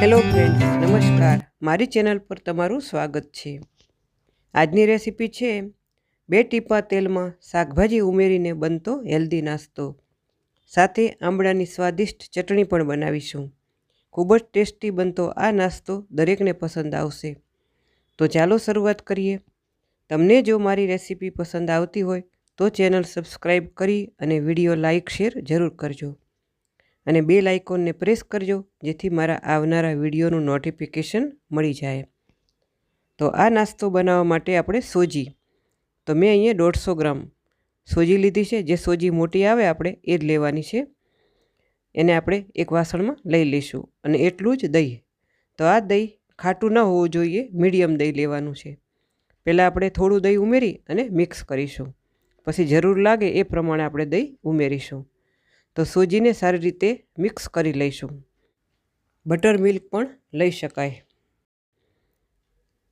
Hello friends નમસ્કાર. મારી channel પર તમારું સ્વાગત છે. આજની રેસીપી છે, બે ટીપા તેલમાં શાકભાજી ઉમેરીને બનતો હેલ્ધી નાસ્તો. સાથે આંબળાની સ્વાદિષ્ટ ચટણી પણ બનાવીશું. ખૂબ જ ટેસ્ટી બનતો આ નાસ્તો દરેકને પસંદ આવશે. તો ચાલો શરૂઆત કરીએ. તમને જો મારી રેસીપી પસંદ આવતી હોય, તો ચેનલ સબસ્ક્રાઈબ કરી અને વીડિયો લાઇક, શેર જરૂર કરજો. અને બે લાઇકોનને પ્રેસ કરજો, જેથી મારા આવનારા વિડીયોનું નોટિફિકેશન મળી જાય. તો આ નાસ્તો બનાવવા માટે આપણે સોજી. તો મેં અહીંયા દોઢસો ગ્રામ સોજી લીધી છે. જે સોજી મોટી આવે આપણે એ જ લેવાની છે. એને આપણે એક વાસણમાં લઈ લઈશું અને એટલું જ દહીં. તો આ દહીં ખાટું ન હોવું જોઈએ, મીડિયમ દહીં લેવાનું છે. પહેલાં આપણે થોડું દહીં ઉમેરી અને મિક્સ કરીશું. પછી જરૂર લાગે એ પ્રમાણે આપણે દહીં ઉમેરીશું. તો સૂજીને સારી રીતે મિક્સ કરી લઈશું. બટર મિલ્ક પણ લઈ શકાય.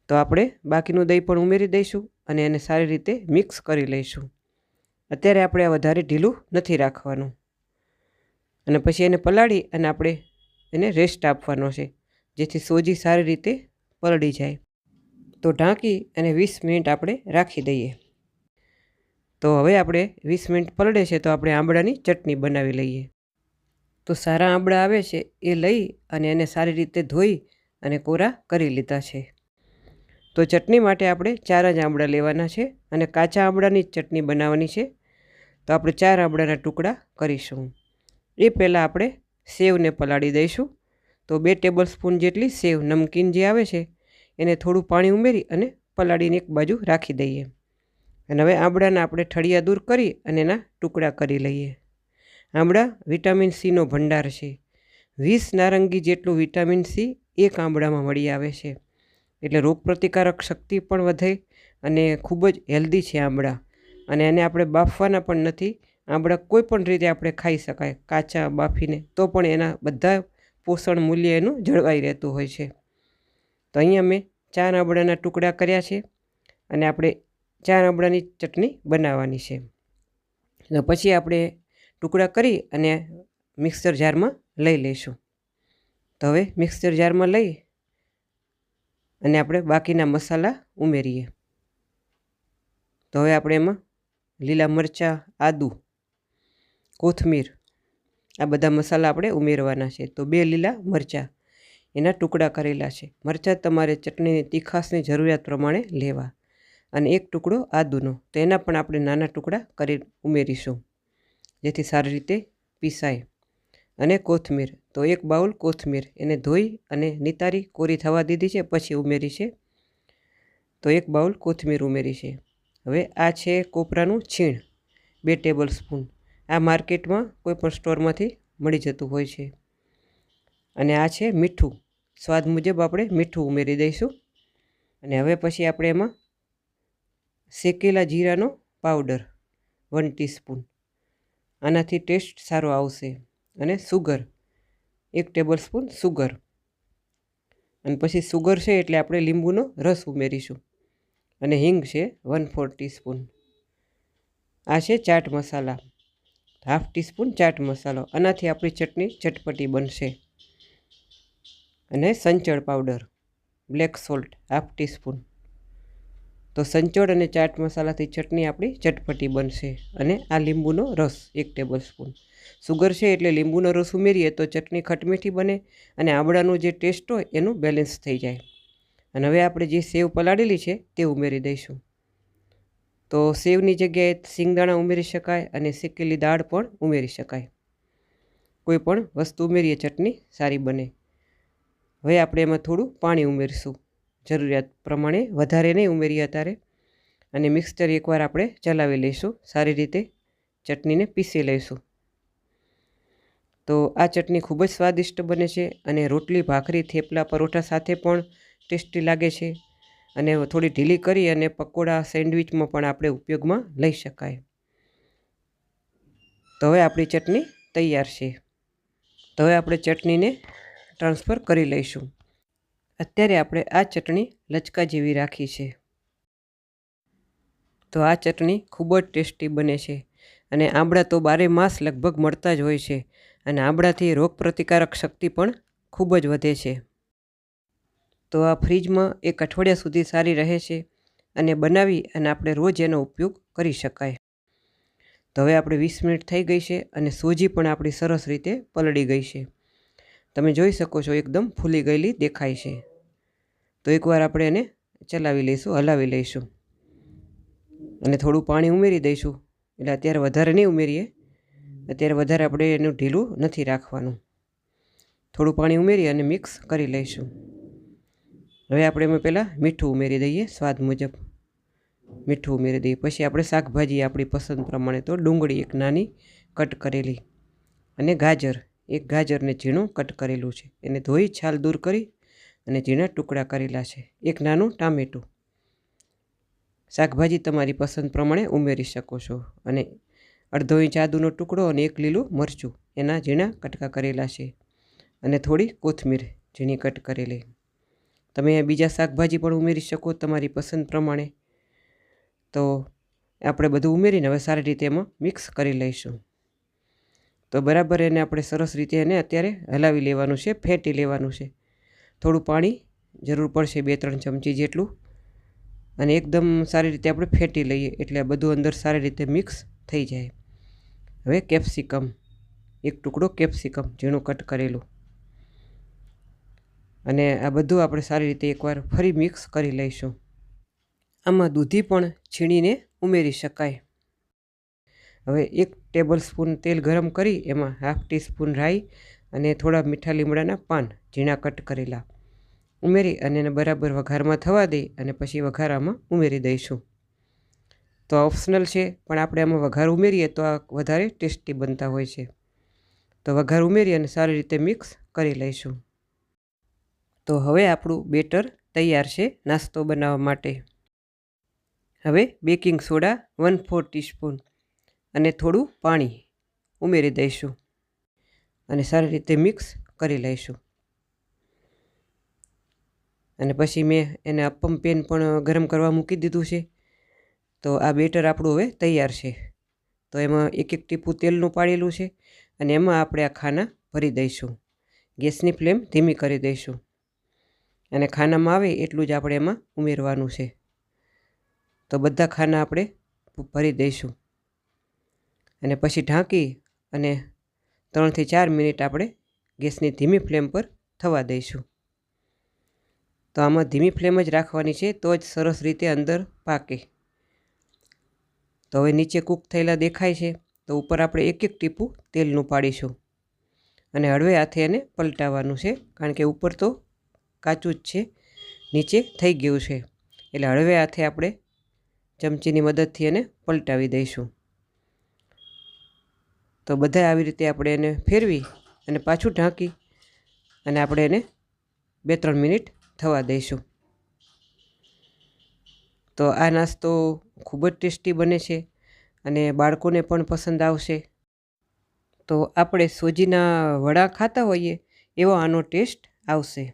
તો આપણે બાકીનું દહીં પણ ઉમેરી દઈશું અને એને સારી રીતે મિક્સ કરી લઈશું. અત્યારે આપણે આ વધારે ઢીલું નથી રાખવાનું. અને પછી એને પલાળી અને આપણે એને રેસ્ટ આપવાનો છે, જેથી સોજી સારી રીતે પલળી જાય. તો ઢાંકી અને વીસ મિનિટ આપણે રાખી દઈએ. તો હવે આપણે વીસ મિનિટ પલળે છે તો આપણે આંબળાની ચટણી બનાવી લઈએ. તો સારા આંબળા આવે છે એ લઈ અને એને સારી રીતે ધોઈ અને કોરા કરી લીધા છે. તો ચટણી માટે આપણે ચાર જ આંબળા લેવાના છે અને કાચા આંબળાની જ ચટણી બનાવવાની છે. તો આપણે ચાર આંબળાના ટુકડા કરીશું. એ પહેલાં આપણે સેવને પલાળી દઈશું. તો બે ટેબલ સ્પૂન જેટલી સેવ નમકીન જે આવે છે એને થોડું પાણી ઉમેરી અને પલાળીને એક બાજુ રાખી દઈએ. અને હવે આંબળાના આપણે ઠળિયા દૂર કરી અને એના ટુકડા કરી લઈએ. આંબળા વિટામિન સીનો ભંડાર છે. વીસ નારંગી જેટલું વિટામિન સી એક આંબળામાં મળી આવે છે. એટલે રોગપ્રતિકારક શક્તિ પણ વધે અને ખૂબ જ હેલ્ધી છે આંબળા અને એને આપણે બાફવાના પણ નથી. આંબળા કોઈ પણ રીતે આપણે ખાઈ શકાય. કાચા બાફીને તો પણ એના બધા પોષણ મૂલ્ય એનું જળવાઈ રહેતું હોય છે. તો અહીંયા મેં ચાર આંબળાના ટુકડા કર્યા છે. અને આપણે ચાર આંબળાની ચટણી બનાવવાની છે. અને પછી આપણે ટુકડા કરી અને મિક્સર જારમાં લઈ લઈશું. તો હવે મિક્સર જારમાં લઈ અને આપણે બાકીના મસાલા ઉમેરીએ. તો હવે આપણે એમાં લીલા મરચાં, આદું, કોથમીર આ બધા મસાલા આપણે ઉમેરવાના છે. તો બે લીલા મરચાં એના ટુકડા કરેલા છે. મરચાં તમારે ચટણીની તીખાસની જરૂરિયાત પ્રમાણે લેવા. અને એક ટુકડો આદુનો. તો એના પણ આપણે નાના ટુકડા કરી ઉમેરીશું. જેથી સારી રીતે પીસાય. અને કોથમીર. તો એક બાઉલ કોથમીર. એને ધોઈ અને નિતારી કોરી થવા દીધી છે, પછી ઉમેરી છે. તો એક બાઉલ કોથમીર ઉમેરી છે. હવે આ છે કોપરાનું છીણ. બે ટેબલ સ્પૂન. આ માર્કેટમાં કોઈ પણ સ્ટોરમાંથી મળી જતું હોય છે. અને આ છે મીઠું. સ્વાદ મુજબ આપણે મીઠું ઉમેરી દઈશું. અને હવે પછી આપણે એમાં શેકેલા જીરાનો પાવડર વન ટીસ્પૂન આનાથી ટેસ્ટ સારો આવશે. અને સુગર એક ટેબલ સ્પૂન સુગર અને પછી સુગર છે એટલે આપણે લીંબુનો રસ ઉમેરીશું. અને હિંગ છે વન ફોર ટીસ્પૂન આ છે ચાટ મસાલા હાફ ટીસ્પૂન ચાટ મસાલો. આનાથી આપણી ચટણી ચટપટી બનશે. અને સંચળ powder black salt half teaspoon તો સંચોડ અને ચાટ મસાલાથી ચટણી આપણી ચટપટી બનશે અને આ લીંબુનો રસ એક ટેબલ સ્પૂન સુગર છે એટલે લીંબુનો રસ ઉમેરીએ તો ચટણી ખટમીઠી બને અને આંબળાનો જે ટેસ્ટ હોય એનું બેલેન્સ થઈ જાય. અને હવે આપણે જે સેવ પલાળેલી છે તે ઉમેરી દઈશું. તો સેવની જગ્યાએ સિંગદાણા ઉમેરી શકાય અને શેકેલી દાળ પણ ઉમેરી શકાય. કોઈ પણ વસ્તુ ઉમેરીએ ચટણી સારી બને. હવે આપણે એમાં થોડું પાણી ઉમેરીશું. જરૂરિયાત પ્રમાણે વધારે નહીં ઉમેરીએ અત્યારે. અને મિક્સચર એકવાર આપણે ચલાવી લઈશું. સારી રીતે ચટણીને પીસી લઈશું. તો આ ચટણી ખૂબ જ સ્વાદિષ્ટ બને છે અને રોટલી, ભાખરી, થેપલા, પરોઠા સાથે પણ ટેસ્ટી લાગે છે. અને થોડી ઢીલી કરી અને પકોડા, સેન્ડવિચમાં પણ આપણે ઉપયોગમાં લઈ શકાય. તો હવે આપણી ચટણી તૈયાર છે. તો હવે આપણે ચટણીને ટ્રાન્સફર કરી લઈશું. અત્યારે આપણે આ ચટણી લચકા જેવી રાખી છે. તો આ ચટણી ખૂબ જ ટેસ્ટી બને છે અને આંબળા તો બારે માસ લગભગ મળતા જ હોય છે અને આંબળાથી રોગ પ્રતિકારક શક્તિ પણ ખૂબ જ વધે છે. તો આ ફ્રીજમાં એક અઠવાડિયા સુધી સારી રહે છે અને બનાવી અને આપણે રોજ એનો ઉપયોગ કરી શકાય. તો હવે આપણે વીસ મિનિટ થઈ ગઈ છે અને સોજી પણ આપણી સરસ રીતે પલળી ગઈ છે. તમે જોઈ શકો છો એકદમ ફૂલી ગયેલી દેખાય છે. તો એકવાર આપણે એને ચલાવી લઈશું, હલાવી લઈશું. અને થોડું પાણી ઉમેરી દઈશું. એટલે અત્યારે વધારે નહીં ઉમેરીએ. અત્યારે વધારે આપણે એનું ઢીલું નથી રાખવાનું. થોડું પાણી ઉમેરી અને મિક્સ કરી લઈશું. હવે આપણે એમાં પહેલાં મીઠું ઉમેરી દઈએ, સ્વાદ મુજબ. મીઠું ઉમેરી દઈએ. પછી આપણે શાકભાજી આપણી પસંદ પ્રમાણે તો ડુંગળી એક નાની કટ કરેલી અને ગાજર, એક ગાજરને ઝીણું કટ કરેલું છે. એને ધોઈ, છાલ દૂર કરી અને ઝીણા ટુકડા કરેલા છે. એક નાનું ટામેટું. શાકભાજી તમારી પસંદ પ્રમાણે ઉમેરી શકો છો અને અડધો ઇંચ આદુનો ટુકડો અને એક લીલું મરચું એના ઝીણા કટકા કરેલા છે અને થોડી કોથમીર ઝીણી કટ કરેલી. તમે બીજા શાકભાજી પણ ઉમેરી શકો તમારી પસંદ પ્રમાણે. તો આપણે બધું ઉમેરીને હવે સારી રીતે એમાં મિક્સ કરી લઈશું. તો બરાબર એને આપણે સરસ રીતે એને અત્યારે હલાવી લેવાનું છે, ફેંટી લેવાનું છે. થોડું પાણી જરૂર પડશે બે ત્રણ ચમચી જેટલું. અને એકદમ સારી રીતે આપણે ફેટી લઈએ એટલે બધું અંદર સારી રીતે મિક્સ થઈ જાય. હવે કેપ્સિકમ, એક ટુકડો કેપ્સિકમ ઝીણું કટ કરેલું. અને આ બધું આપણે સારી રીતે એકવાર ફરી મિક્સ કરી લઈશું. આમાં દૂધી પણ છીણીને ઉમેરી શકાય. હવે એક ટેબલ સ્પૂન તેલ ગરમ કરી, એમાં હાફ ટીસ્પૂન રાઈ અને થોડા મીઠા લીમડાના પાન ઝીણા કટ કરેલા. ઉમેરી અને એને બરાબર વઘારમાં થવા દઈ અને પછી વઘારામાં ઉમેરી દઈશું. તો ઓપ્શનલ છે, પણ આપણે આમાં વઘાર ઉમેરીએ તો આ વધારે ટેસ્ટી બનતા હોય છે. તો વઘાર ઉમેરી અને સારી રીતે મિક્સ કરી લઈશું. તો હવે આપણું બેટર તૈયાર છે નાસ્તો બનાવવા માટે. હવે baking soda one four teaspoon અને થોડું પાણી ઉમેરી દઈશું. અને સારી રીતે મિક્સ કરી લઈશું. અને પછી મેં એને અપમ પેન પણ ગરમ કરવા મૂકી દીધું છે. તો આ બેટર આપણું હવે તૈયાર છે. તો એમાં એક એક ટીપું તેલનું પાડેલું છે અને એમાં આપણે આ ખાના ભરી દઈશું. ગેસની ફ્લેમ ધીમી કરી દઈશું. અને ખાનામાં આવે એટલું જ આપણે એમાં ઉમેરવાનું છે. તો બધા ખાના આપણે ભરી દઈશું. અને પછી ઢાંકી અને ત્રણથી ચાર મિનિટ આપણે ગેસની ધીમી ફ્લેમ પર થવા દઈશું. તો આમાં ધીમી ફ્લેમ જ રાખવાની છે, તો જ સરસ રીતે અંદર પાકે. તો હવે નીચે કૂક થયેલા દેખાય છે, તો ઉપર આપણે એક એક ટીપું તેલનું પાડીશું. અને હળવે હાથે એને પલટાવવાનું છે, કારણ કે ઉપર તો કાચું જ છે, નીચે થઈ ગયું છે. એટલે હળવે હાથે આપણે ચમચીની મદદથી એને પલટાવી દઈશું. તો બધા આવી રીતે આપણે એને ફેરવી અને પાછું ઢાંકી અને આપણે એને બે ત્રણ મિનિટ થવા દઈશું. તો આ નાસ્તો ખૂબ જ ટેસ્ટી બને છે અને બાળકોને પણ પસંદ આવશે. તો આપણે સોજીના વડા ખાતા હોઈએ એવો આનો ટેસ્ટ આવશે.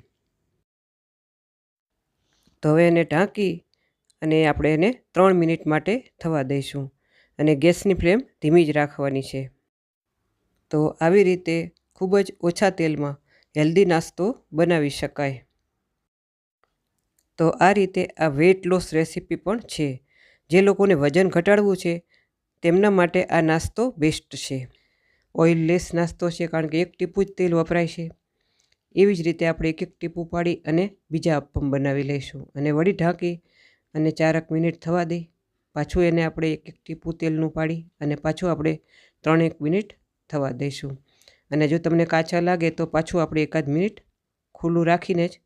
તો હવે એને ઢાંકી અને આપણે એને ત્રણ મિનિટ માટે થવા દઈશું અને ગેસની ફ્લેમ ધીમી જ રાખવાની છે. તો આવી રીતે ખૂબ જ ઓછા તેલમાં હેલ્ધી નાસ્તો બનાવી શકાય. તો આ રીતે આ વેટ લોસ રેસીપી પણ છે. જે લોકોને વજન ઘટાડવું છે, તેમના માટે આ નાસ્તો બેસ્ટ છે. ઓઇલલેસ નાસ્તો છે, કારણ કે એક ટીપું જ તેલ વપરાય છે. એવી જ રીતે આપણે એક એક ટીપું પાડી અને બીજા અપમ બનાવી લઈશું. અને વળી ઢાંકી અને ચારક મિનિટ થવા દઈ. પાછું એને આપણે એક એક ટીપું તેલનું પાડી અને પાછું આપણે ત્રણેક મિનિટ થવા દઈશું. અને જો તમને કાચા લાગે તો પાછું આપણે એકાદ મિનિટ ખુલ્લું રાખીને જ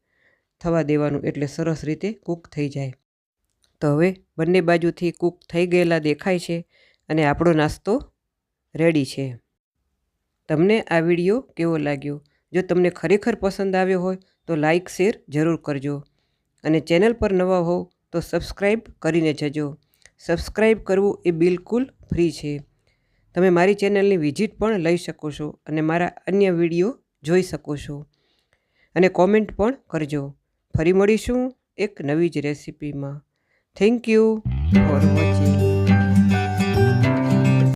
થવા દેવાનું, એટલે સરસ રીતે કૂક થઈ જાય. તો હવે બંને બાજુથી કૂક થઈ ગયેલા દેખાય છે અને આપણો નાસ્તો રેડી છે. તમને આ વીડિયો કેવો લાગ્યો? જો તમને ખરેખર પસંદ આવ્યો હોય તો લાઈક, શેર જરૂર કરજો. અને ચેનલ પર નવા હોવ તો સબસ્ક્રાઈબ કરીને જજો. સબસ્ક્રાઈબ કરવું એ બિલકુલ ફ્રી છે. તમે મારી ચેનલની વિઝિટ પણ લઈ શકો છો અને મારા અન્ય વીડિયો જોઈ શકો છો. અને કોમેન્ટ પણ કરજો. ફરી મળીશું એક નવી જ રેસિપીમાં. Thank you for watching.